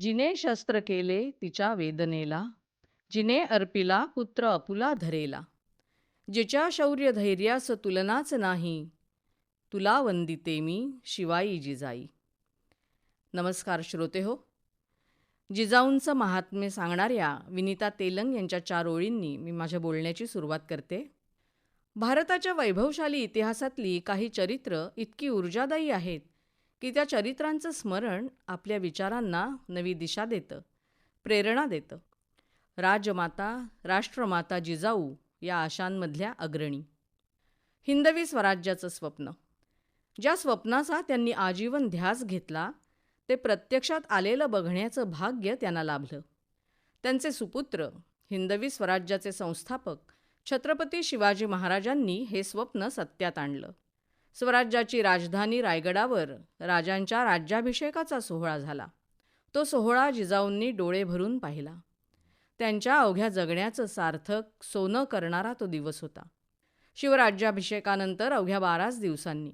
जिने शस्त्र केले तिच्या वेदनेला जिने अर्पिला पुत्र अपुला धरेला. जिच्या शौर्य धैर्यास तुलनाच नाही तुला वंदिते मी शिवाई जिजाई. नमस्कार श्रोते हो. जिजाऊंचं महात्म्य सांगणाऱ्या विनिता तेलंग यांच्या चार ओळींनी मी माझ्या बोलण्याची सुरुवात करते. भारताच्या वैभवशाली इतिहासातली काही चरित्र इतकी ऊर्जादायी आहेत की त्या चरित्रांचं स्मरण आपल्या विचारांना नवी दिशा देतं प्रेरणा देतं. राजमाता राष्ट्रमाता जिजाऊ या आशांमधल्या अग्रणी. हिंदवी स्वराज्याचं स्वप्न. ज्या स्वप्नाचा त्यांनी आजीवन ध्यास घेतला ते प्रत्यक्षात आलेलं बघण्याचं भाग्य त्यांना लाभलं. त्यांचे सुपुत्र हिंदवी स्वराज्याचे संस्थापक छत्रपती शिवाजी महाराजांनी हे स्वप्न सत्यात आणलं. स्वराज्याची राजधानी रायगडावर राजांच्या राज्याभिषेकाचा सोहळा झाला. तो सोहळा जिजाऊंनी डोळे भरून पाहिला. त्यांच्या अवघ्या जगण्याचं सार्थक सोनं करणारा तो दिवस होता. शिवराज्याभिषेकानंतर अवघ्या बाराच दिवसांनी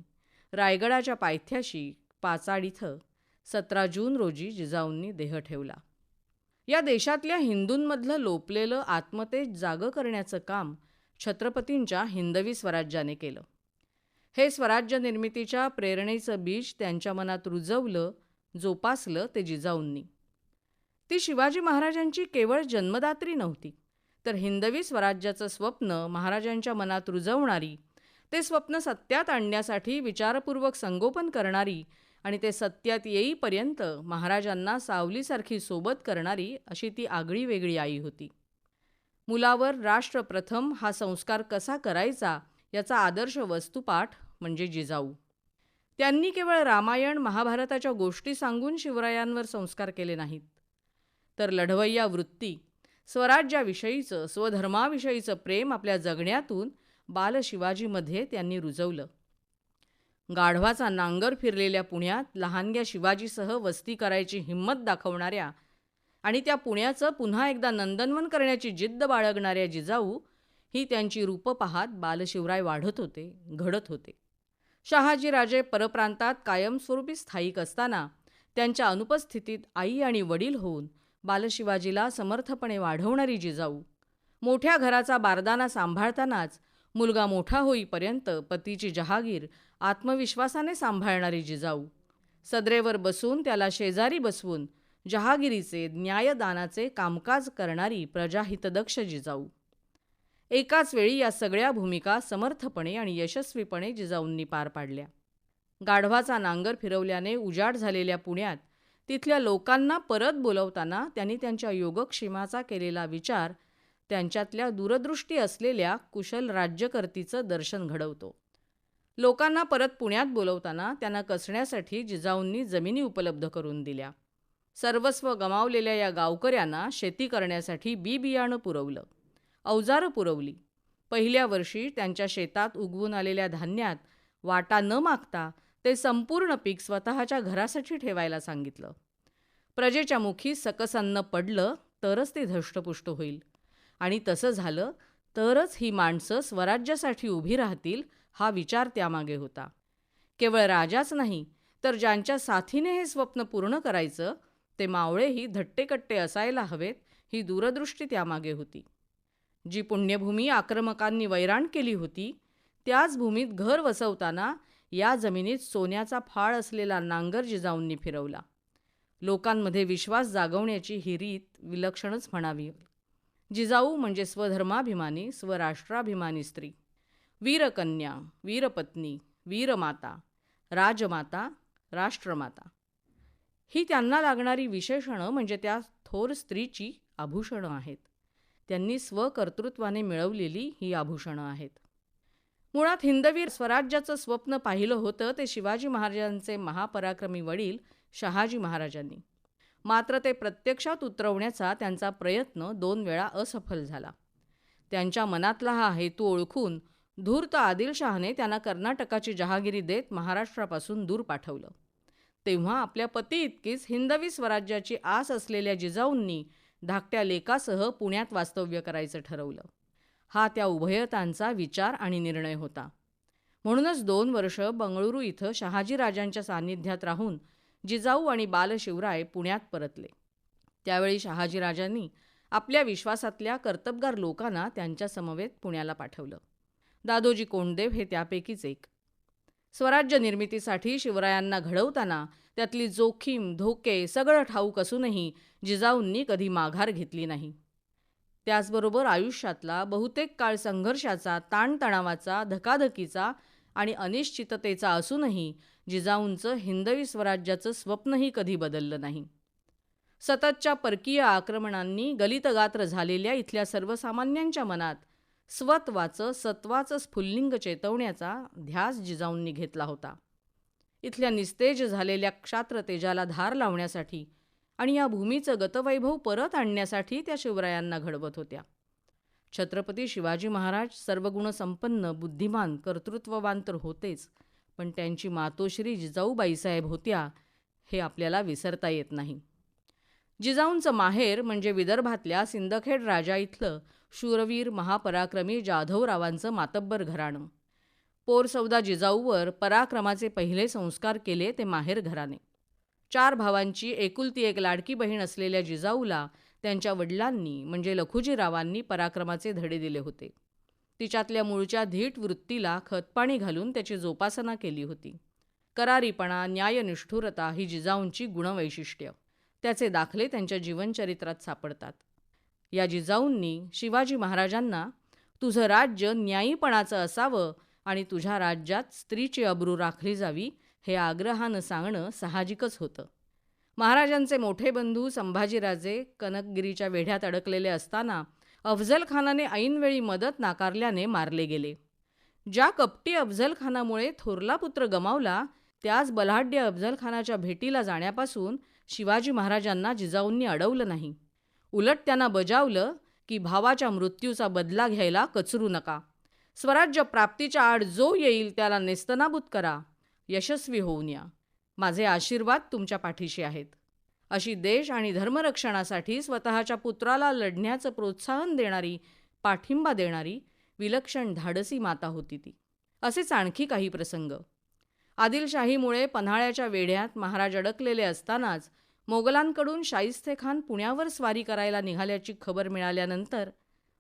रायगडाच्या पायथ्याशी पाचाड इथं सतरा जून रोजी जिजाऊंनी देह ठेवला. या देशातल्या हिंदूंमधलं लोपलेलं आत्मतेज जागं करण्याचं काम छत्रपतींच्या हिंदवी स्वराज्याने केलं. हे स्वराज्य निर्मितीच्या प्रेरणेचं बीज त्यांच्या मनात रुजवलं जोपासलं ते जिजाऊंनी. ती शिवाजी महाराजांची केवळ जन्मदात्री नव्हती तर हिंदवी स्वराज्याचं स्वप्न महाराजांच्या मनात रुजवणारी ते स्वप्न सत्यात आणण्यासाठी विचारपूर्वक संगोपन करणारी आणि ते सत्यात येईपर्यंत महाराजांना सावलीसारखी सोबत करणारी अशी ती आगळी वेगळी आई होती. मुलावर राष्ट्र प्रथम हा संस्कार कसा करायचा याचा आदर्श वस्तुपाठ म्हणजे जिजाऊ. त्यांनी केवळ रामायण महाभारताच्या गोष्टी सांगून शिवरायांवर संस्कार केले नाहीत. तर लढवय्या वृत्ती स्वराज्याविषयीचं स्वधर्माविषयीचं प्रेम आपल्या जगण्यातून बालशिवाजीमध्ये त्यांनी रुजवलं. गाढवाचा नांगर फिरलेल्या पुण्यात लहानग्या शिवाजीसह वस्ती करायची हिंमत दाखवणाऱ्या आणि त्या पुण्याचं पुन्हा एकदा नंदनवन करण्याची जिद्द बाळगणाऱ्या जिजाऊ ही त्यांची रूपं पाहात बालशिवराय वाढत होते घडत होते. शहाजीराजे परप्रांतात कायमस्वरूपी स्थायिक असताना त्यांच्या अनुपस्थितीत आई आणि वडील होऊन बालशिवाजीला समर्थपणे वाढवणारी जिजाऊ. मोठ्या घराचा बारदाना सांभाळतानाच मुलगा मोठा होईपर्यंत पतीची जहागीर आत्मविश्वासाने सांभाळणारी जिजाऊ. सदरेवर बसून त्याला शेजारी बसवून जहागिरीचे न्यायदानाचे कामकाज करणारी प्रजाहितदक्ष जिजाऊ. एकाच वेळी या सगळ्या भूमिका समर्थपणे आणि यशस्वीपणे जिजाऊंनी पार पाडल्या. गाढवाचा नांगर फिरवल्याने उजाड झालेल्या पुण्यात तिथल्या लोकांना परत बोलवताना त्यांनी त्यांच्या योगक्षेमाचा केलेला विचार त्यांच्यातल्या दूरदृष्टी असलेल्या कुशल राज्यकर्तीचं दर्शन घडवतो. लोकांना परत पुण्यात बोलवताना त्यांना कसण्यासाठी जिजाऊंनी जमिनी उपलब्ध करून दिल्या. सर्वस्व गमावलेल्या या गावकऱ्यांना शेती करण्यासाठी बी बियाणं पुरवलं. अवजारं पुरवली. पहिल्या वर्षी त्यांच्या शेतात उगवून आलेल्या धान्यात वाटा न मागता ते संपूर्ण पीक स्वतःच्या घरासाठी ठेवायला सांगितलं. प्रजेच्या मुखी सकसन्न पडलं तरच ते धष्टपुष्ट होईल. आणि तसं झालं तरच ही माणसं स्वराज्यासाठी उभी राहतील हा विचार त्यामागे होता. केवळ राजाच नाही तर ज्यांच्या साथीने हे स्वप्न पूर्ण करायचं ते मावळेही धट्टेकट्टे असायला हवेत ही दूरदृष्टी त्यामागे होती. जी पुण्यभूमी आक्रमकांनी वैराण केली होती त्याच भूमीत घर वसवताना या जमिनीत सोन्याचा फाळ असलेला नांगर जिजाऊंनी फिरवला. लोकांमध्ये विश्वास जागवण्याची ही रीत विलक्षणच म्हणावी. जिजाऊ म्हणजे स्वधर्माभिमानी स्वराष्ट्राभिमानी स्त्री. वीरकन्या वीरपत्नी वीरमाता राजमाता राष्ट्रमाता. ही त्यांना लागणारी विशेषणं म्हणजे त्या थोर स्त्रीची आभूषणं आहेत. त्यांनी स्वकर्तृत्वाने मिळवलेली ही आभूषणं आहेत. मुळात हिंदवीर स्वराज्याचं स्वप्न पाहिलं होतं ते शिवाजी महाराजांचे महापराक्रमी वडील शहाजी महाराजांनी. मात्र ते प्रत्यक्षात उतरवण्याचा त्यांचा प्रयत्न दोन वेळा असफल झाला. त्यांच्या मनातला हा हेतू ओळखून धूर्त आदिलशहाने त्यांना कर्नाटकाची जहागिरी देत महाराष्ट्रापासून दूर पाठवलं. तेव्हा आपल्या पती इतकीच हिंदवी स्वराज्याची आस असलेल्या जिजाऊंनी धाकट्या लेकासह पुण्यात वास्तव्य करायचं ठरवलं. हा त्या उभयतांचा विचार आणि निर्णय होता. म्हणूनच दोन वर्ष बंगळुरू इथं शहाजीराजांच्या सान्निध्यात राहून जिजाऊ आणि बालशिवराय पुण्यात परतले. त्यावेळी शहाजीराजांनी आपल्या विश्वासातल्या कर्तबगार लोकांना त्यांच्या समवेत पुण्याला पाठवलं. दादोजी कोंडदेव हे त्यापैकीच एक. स्वराज्य निर्मितीसाठी शिवरायांना घडवताना त्यातली जोखीम धोके सगळं ठाऊक असूनही जिजाऊंनी कधी माघार घेतली नाही. त्याचबरोबर आयुष्यातला बहुतेक काळ संघर्षाचा ताणतणावाचा धकाधकीचा आणि अनिश्चिततेचा असूनही जिजाऊंचं हिंदवी स्वराज्याचं स्वप्नही कधी बदललं नाही. सततच्या परकीय आक्रमणांनी गलितगात्र झालेल्या इथल्या सर्वसामान्यांच्या मनात स्वत्वाचं सत्वाचं स्फुल्लिंग चेतवण्याचा ध्यास जिजाऊंनी घेतला होता. इथल्या निस्तेज झालेल्या क्षात्र तेजाला धार लावण्यासाठी आणि या भूमीचं गतवैभव परत आणण्यासाठी त्या शिवरायांना घडवत होत्या. छत्रपती शिवाजी महाराज सर्वगुणसंपन्न बुद्धिमान कर्तृत्ववान तर होतेच पण त्यांची मातोश्री जिजाऊबाईसाहेब होत्या हे आपल्याला विसरता येत नाही. जिजाऊंचं माहेर म्हणजे विदर्भातल्या सिंदखेड राजा इथलं शूरवीर महापराक्रमी जाधवरावांचं मातब्बर घराणं. पोरसौदा जिजाऊवर पराक्रमाचे पहिले संस्कार केले ते माहेर घराने चार भावांची एकुलती एक लाडकी बहीण असलेल्या जिजाऊला त्यांच्या वडिलांनी म्हणजे लखुजीरावांनी पराक्रमाचे धडे दिले होते. तिच्यातल्या मूळच्या धीट वृत्तीला खतपाणी घालून त्याची जोपासना केली होती. करारीपणा न्यायनिष्ठुरता ही जिजाऊंची गुणवैशिष्ट्य. त्याचे दाखले त्यांच्या जीवनचरित्रात सापडतात. या जिजाऊंनी शिवाजी महाराजांना तुझं राज्य न्यायीपणाचं असावं आणि तुझ्या राज्यात स्त्रीची अब्रू राखली जावी हे आग्रहानं सांगणं साहजिकच होतं. महाराजांचे मोठे बंधू संभाजीराजे कनकगिरीच्या वेढ्यात अडकलेले असताना अफझल खानाने ऐनवेळी मदत नाकारल्याने मारले गेले. ज्या कपटी अफझल खानामुळे थोरला पुत्र गमावला त्याच बलाढ्य अफझल खानाच्या भेटीला जाण्यापासून शिवाजी महाराजांना जिजाऊंनी अडवलं नाही. उलट त्यांना बजावलं की भावाच्या मृत्यूचा बदला घ्यायला कचरू नका. स्वराज्य प्राप्तीच्या आड जो येईल त्याला नेस्तनाबूत करा. यशस्वी होऊन या. माझे आशीर्वाद तुमच्या पाठीशी आहेत. अशी देश आणि धर्मरक्षणासाठी स्वतःच्या पुत्राला लढण्याचं प्रोत्साहन देणारी पाठिंबा देणारी विलक्षण धाडसी माता होती ती. असेच आणखी काही प्रसंग. आदिलशाहीमुळे पन्हाळ्याच्या वेढ्यात महाराज अडकलेले असतानाच मोगलांकडून शाहिस्तेखान पुण्यावर स्वारी करायला निघाल्याची खबर मिळाल्यानंतर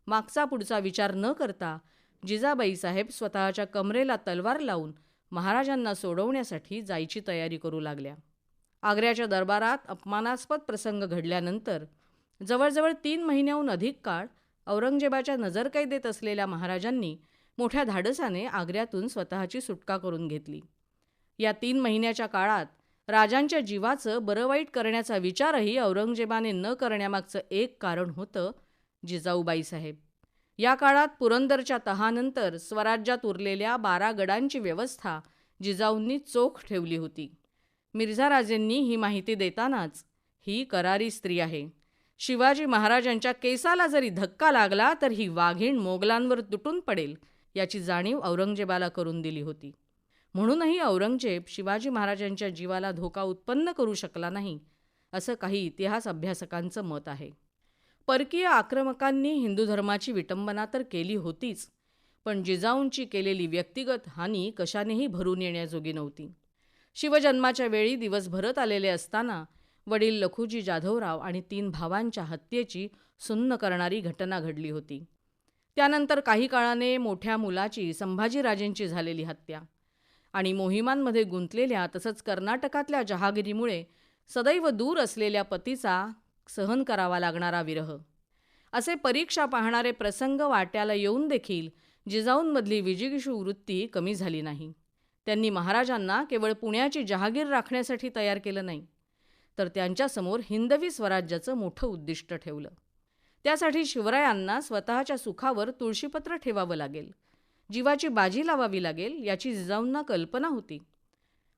मागचा पुढचा विचार न करता जिजाबाईसाहेब स्वतःच्या कमरेला तलवार लावून महाराजांना सोडवण्यासाठी जायची तयारी करू लागल्या. आग्र्याच्या दरबारात अपमानास्पद प्रसंग घडल्यानंतर जवळजवळ तीन महिन्याहून अधिक काळ औरंगजेबाच्या नजरकैदेत असलेल्या महाराजांनी मोठ्या धाडसाने आग्र्यातून स्वतःची सुटका करून घेतली. या तीन महिन्याच्या काळात राजांच्या जीवाचं बरं वाईट करण्याचा विचारही औरंगजेबाने न करण्यामागचं एक कारण होतं जिजाऊबाईसाहेब या काळात पुरंदरच्या तहानंतर स्वराज्यात उरलेल्या बारा गडांची व्यवस्था जिजाऊंनी चोख ठेवली होती. मिर्झाराजेंनी ही माहिती देतानाच ही करारी स्त्री आहे. शिवाजी महाराजांच्या केसाला जरी धक्का लागला तर ही वाघीण मोगलांवर तुटून पडेल याची जाणीव औरंगजेबाला करून दिली होती. म्हणूनही औरंगजेब शिवाजी महाराजांच्या जीवाला धोका उत्पन्न करू शकला नाही असं काही इतिहास अभ्यासकांचं मत आहे. परकीय आक्रमकांनी हिंदू धर्माची विटंबना तर केली होतीच पण जिजाऊंची केलेली व्यक्तिगत हानी कशानेही भरून येण्याजोगी नव्हती. शिवजन्माच्या वेळी दिवस भरत आलेले असताना वडील लखुजी जाधवराव आणि तीन भावांच्या हत्येची सुन्न करणारी घटना घडली होती. त्यानंतर काही काळाने मोठ्या मुलाची संभाजीराजेंची झालेली हत्या. आणि मोहिमांमध्ये गुंतलेल्या तसंच कर्नाटकातल्या जहागिरीमुळे सदैव दूर असलेल्या पतीचा सहन करावा लागणारा विरह. असे परीक्षा पाहणारे प्रसंग वाट्याला येऊन देखील जिजाऊंमधली विजिगिषू वृत्ती कमी झाली नाही. त्यांनी महाराजांना केवळ पुण्याची जहागीर राखण्यासाठी तयार केलं नाही तर त्यांच्यासमोर हिंदवी स्वराज्याचं मोठं उद्दिष्ट ठेवलं. त्यासाठी शिवरायांना स्वतःच्या सुखावर तुळशीपत्र ठेवावं लागेल. जीवाची बाजी लावावी लागेल याची जिजाऊंना कल्पना होती.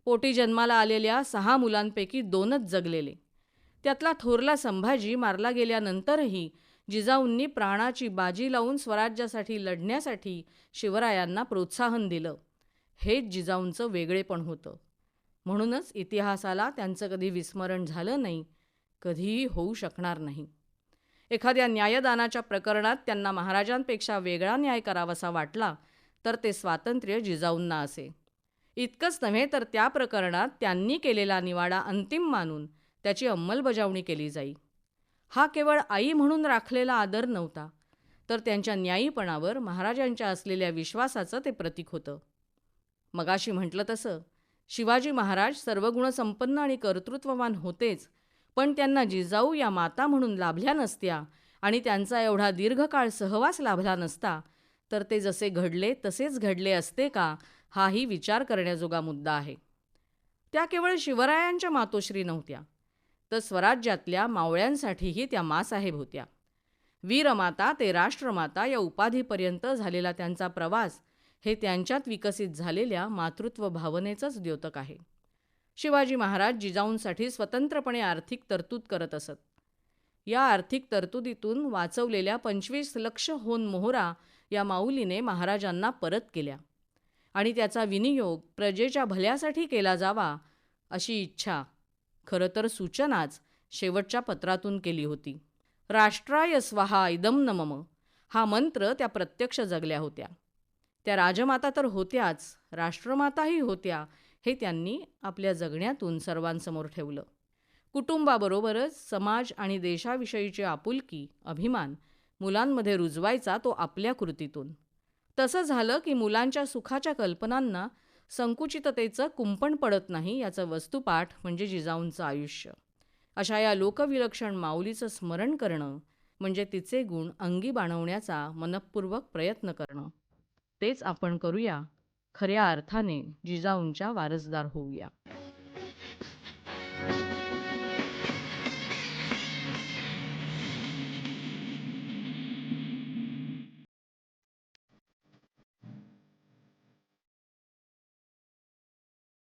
पोटी जन्माला आलेल्या सहा मुलांपैकी दोनच जगलेले. त्यातला थोरला संभाजी मारला गेल्यानंतरही जिजाऊंनी प्राणाची बाजी लावून स्वराज्यासाठी लढण्यासाठी शिवरायांना प्रोत्साहन दिलं. हेच जिजाऊंचं वेगळेपण होतं. म्हणूनच इतिहासाला त्यांचं कधी विस्मरण झालं नाही कधीही होऊ शकणार नाही. एखाद्या न्यायदानाच्या प्रकरणात त्यांना महाराजांपेक्षा वेगळा न्याय करावासा वाटला तर ते स्वातंत्र्य जिजाऊंना असे. इतकंच नव्हे तर त्या प्रकरणात त्यांनी केलेला निवाडा अंतिम मानून त्याची अंमलबजावणी केली जाई. हा केवळ आई म्हणून राखलेला आदर नव्हता तर त्यांच्या न्यायीपणावर महाराजांच्या असलेल्या विश्वासाचं ते प्रतीक होतं. मगाशी म्हटलं तसं शिवाजी महाराज सर्वगुणसंपन्न आणि कर्तृत्ववान होतेच पण त्यांना जिजाऊ या माता म्हणून लाभल्या नसत्या आणि त्यांचा एवढा दीर्घकाळ सहवास लाभला नसता तर ते जसे घडले तसेच घडले असते का हाही विचार करण्याजोगा मुद्दा आहे. त्या केवळ शिवरायांच्या मातोश्री नव्हत्या तर स्वराज्यातल्या मावळ्यांसाठीही त्या मासाहेब होत्या. वीरमाता ते राष्ट्रमाता या उपाधीपर्यंत झालेला त्यांचा प्रवास हे त्यांच्यात विकसित झालेल्या मातृत्व भावनेचंच द्योतक आहे. शिवाजी महाराज जिजाऊंसाठी स्वतंत्रपणे आर्थिक तरतूद करत असत. या आर्थिक तरतुदीतून वाचवलेल्या पंचवीस लक्ष होन मोहरा या माऊलीने महाराजांना परत केल्या. आणि त्याचा विनियोग प्रजेच्या भल्यासाठी केला जावा अशी इच्छा खरं तर सूचनाच शेवटच्या पत्रातून केली होती. राष्ट्राय स्वाहा इदम नमम हा मंत्र त्या प्रत्यक्ष जगल्या होत्या. त्या राजमाता तर होत्याच राष्ट्रमाताही होत्या हे त्यांनी आपल्या जगण्यातून सर्वांसमोर ठेवलं. कुटुंबाबरोबरच समाज आणि देशाविषयीची आपुलकी अभिमान मुलांमध्ये रुजवायचा तो आपल्या कृतीतून. तसं झालं की मुलांच्या सुखाच्या कल्पनांना संकुचिततेचं कुंपण पडत नाही याचं वस्तुपाठ म्हणजे जिजाऊंचं आयुष्य. अशा या लोकविलक्षण माऊलीचं स्मरण करणं म्हणजे तिचे गुण अंगी बाणवण्याचा मनपूर्वक प्रयत्न करणं. तेच आपण करूया. खऱ्या अर्थाने जिजाऊंच्या वारसदार होऊया.